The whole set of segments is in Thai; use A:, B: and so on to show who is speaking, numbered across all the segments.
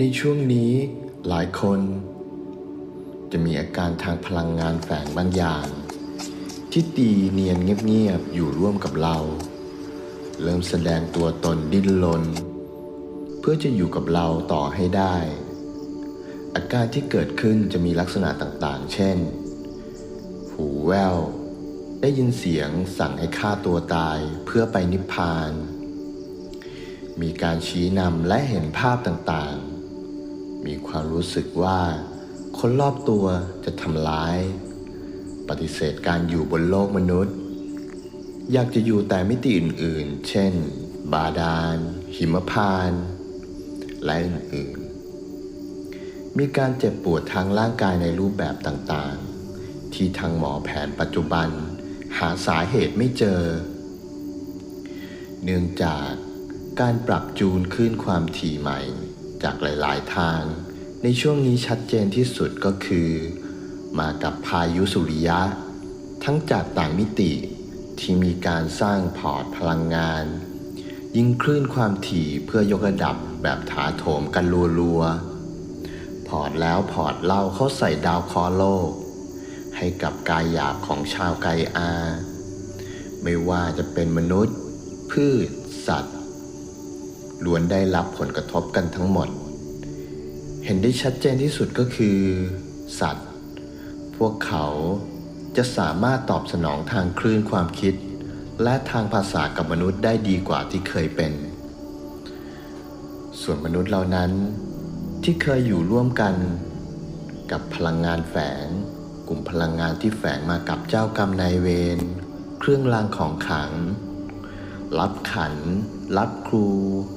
A: ในช่วงนี้หลายคน จะมีอาการทางพลังงานแฝงบางอย่าง ที่ตีเนียนเงียบๆอยู่ร่วมกับเรา เริ่มแสดงตัวตนดิ้นรนเพื่อจะอยู่กับเราต่อให้ได้ อาการที่เกิดขึ้นจะมีลักษณะต่างๆ เช่น หูแว่วได้ยินเสียงสั่งให้ฆ่าตัวตายเพื่อไปนิพพาน มีการชี้นำและเห็นภาพต่างๆ มีความรู้สึกว่าคนรอบตัวจะทำร้าย ปฏิเสธการอยู่บนโลกมนุษย์ อยากจะอยู่แต่มิติอื่นๆ เช่น บาดาล หิมพานต์และอื่นๆ มีการเจ็บปวดทางร่างกายในรูปแบบต่างๆ ที่ทางหมอแผนปัจจุบัน หาสาเหตุไม่เจอ เนื่องจากการปรับจูนขึ้นความถี่ใหม่ จากหลาย ๆ ทาง ในช่วงนี้ชัดเจนที่สุดก็คือ มากับพายุสุริยะ ทั้งจากต่างมิติที่มีการสร้างพอร์ตพลังงาน ยิงคลื่นความถี่เพื่อยกระดับแบบถาโถมกันรัวๆพอร์ตแล้วพอร์ตเล่าเข้าใส่ดาวคอโลก ให้กับกายหยาบของชาวไกอา ไม่ว่าจะเป็นมนุษย์ พืช สัตว์ ล้วนได้รับผลกระทบกันทั้งหมด เห็นได้ชัดเจนที่สุดก็คือ สัตว์ พวกเขาจะสามารถตอบสนองทางคลื่นความคิด และทางภาษากับมนุษย์ได้ดีกว่าที่เคยเป็น ส่วนมนุษย์เหล่านั้นที่เคยอยู่ร่วมกัน กับพลังงานแฝง กลุ่มพลังงานที่แฝงมากับเจ้ากรรมนายเวรเครื่องรางของขลัง รับขัน รับครู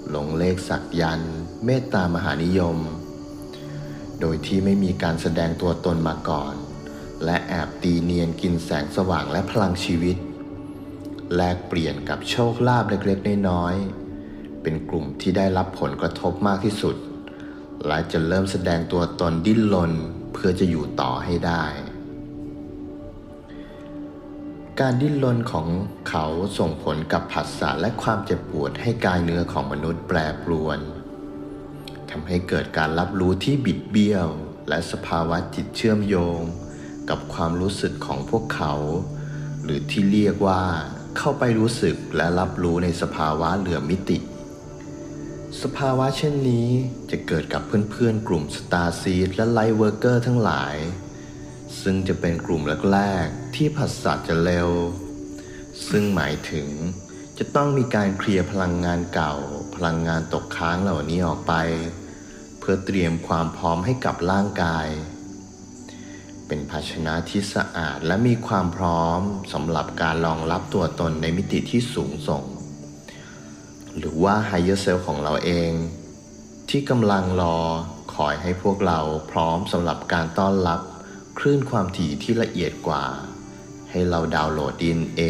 A: หลงเลขสักยัน เมตตามหานิยม โดยที่ไม่มีการแสดงตัวตนมาก่อน และแอบตีเนียนกินแสงสว่างและพลังชีวิต แลกเปลี่ยนกับโชคลาภเล็กๆน้อยๆ เป็นกลุ่มที่ได้รับผลกระทบมากที่สุด และจะเริ่มแสดงตัวตนดิ้นรนเพื่อจะอยู่ต่อให้ได้ การดิ้นรนของเขาส่งผลกับผัสสะและความเจ็บปวดให้กายเนื้อของมนุษย์แปรปรวนทำให้เกิดการรับรู้ที่บิดเบี้ยว และสภาวะจิตเชื่อมโยง กับความรู้สึกของพวกเขา หรือที่เรียกว่า เข้าไปรู้สึกและรับรู้ในสภาวะเหลือมมิติ สภาวะเช่นนี้จะเกิดกับเพื่อนๆ กลุ่มสตาร์ซีดและไลท์เวิร์กเกอร์ทั้งหลาย ซึ่งจะเป็นกลุ่มแรกๆที่ผัสสะจะเร็ว ซึ่งหมายถึงจะต้องมีการเคลียร์พลังงานเก่า พลังงานตกค้างเหล่านี้ออกไป เพื่อเตรียมความพร้อมให้กับร่างกาย เป็นภาชนะที่สะอาดและมีความพร้อมสำหรับการรองรับตัวตนในมิติที่สูงส่ง หรือว่า Higher Self ของเราเอง ที่กำลังรอคอยให้พวกเราพร้อมสำหรับการต้อนรับ ลื่นความถี่ที่ละเอียดกว่า ให้เราดาวน์โหลด DNA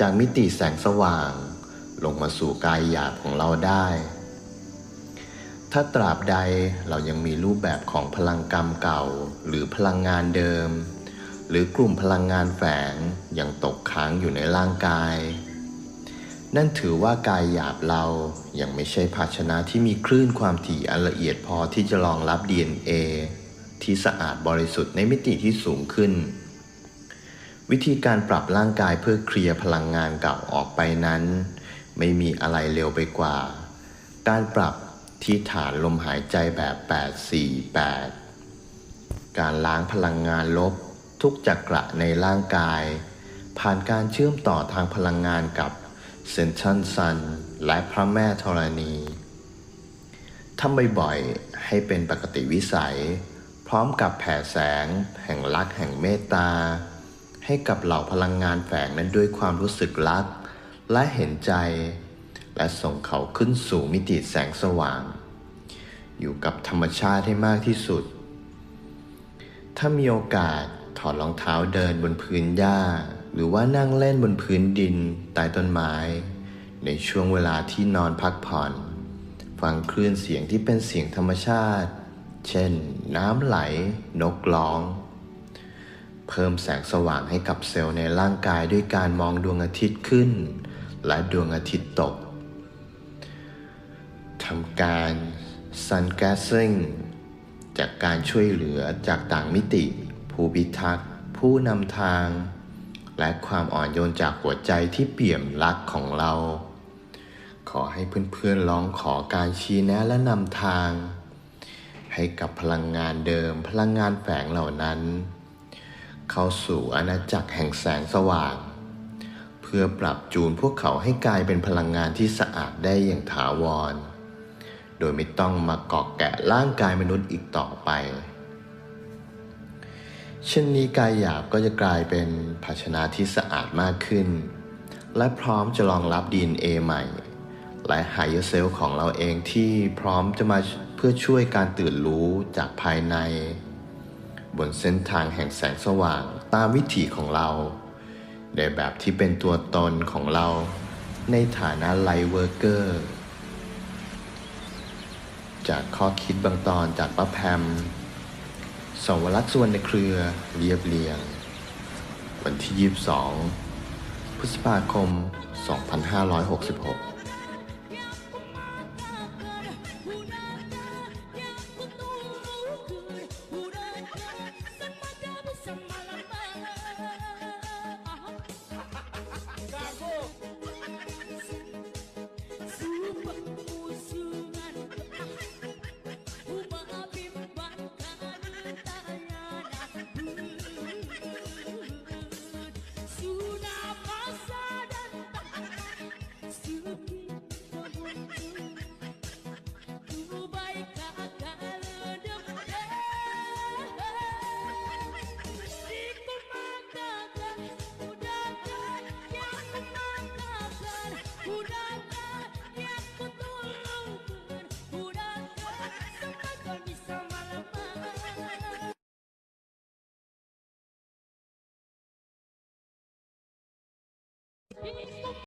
A: จากมิติแสงสว่าง ลงมาสู่กายหยาบของเราได้ ถ้าตราบใดเรายังมีรูปแบบของพลังกรรมเก่า หรือพลังงานเดิม หรือกลุ่มพลังงานแฝงยังตกค้างอยู่ในร่างกาย นั่นถือว่ากายหยาบเรายังไม่ใช่ภาชนะที่มีคลื่นความถี่อันละเอียดพอที่จะรองรับ DNA ที่สะอาดบริสุทธิ์ในมิติที่สูงขึ้น วิธีการปรับร่างกายเพื่อเคลียร์พลังงานเก่าออกไปนั้น ไม่มีอะไรเร็วไปกว่า การปรับที่ฐานลมหายใจแบบ 848 การล้างพลังงานลบทุกจักระในร่างกาย ผ่านการเชื่อมต่อทางพลังงานกับเซนชันซันและพระแม่ธรณีทำบ่อยๆให้เป็นปกติวิสัย พร้อมกับแผ่แสง แห่งรักแห่งเมตตา ให้กับเหล่าพลังงานแฝงนั้นด้วยความรู้สึกรัก และเห็นใจ และส่งเขาขึ้นสู่มิติแสงสว่าง อยู่กับธรรมชาติให้มากที่สุด ถ้ามีโอกาสถอดรองเท้าเดินบนพื้นหญ้า หรือว่านั่งเล่นบนพื้นดินใต้ต้นไม้ ในช่วงเวลาที่นอนพักผ่อน ฟังคลื่นเสียงที่เป็นเสียงธรรมชาติ เช่น น้ำไหล นกร้อง เพิ่มแสงสว่างให้กับเซลล์ในร่างกายด้วยการมองดวงอาทิตย์ขึ้น และดวงอาทิตย์ตกทำการ Sun Gassing จากการช่วยเหลือจากต่างมิติ ผู้พิทักษ์ ผู้นำทาง และความอ่อนโยนจากหัวใจที่เปี่ยมรักของเรา ขอให้เพื่อนๆลองขอการชี้แนะและนำทาง ให้กับพลังงานเดิมพลังงานแฝงเหล่านั้น เข้าสู่อาณาจักรแห่งแสงสว่าง เพื่อปรับจูนพวกเขาให้กลายเป็นพลังงานที่สะอาดได้อย่างถาวร โดยไม่ต้องมาเกาะแกะร่างกายมนุษย์อีกต่อไปเช่นนี้กายหยาบก็จะกลายเป็นภาชนะที่สะอาดมากขึ้น และพร้อมจะรองรับ DNA ใหม่ และหายเซลล์ของเราเองที่พร้อมจะมาเพื่อช่วยการตื่นรู้จากภายใน บนเส้นทางแห่งแสงสว่างตามวิถีของเรา ในแบบที่เป็นตัวตนของเรา ในฐานะไลเวอร์เกอร์จากข้อคิดบางตอนจากป้าแพมสวรักษ์ส่วนในเครือเรียบเรียง วันที่ 22 พฤษภาคม 2566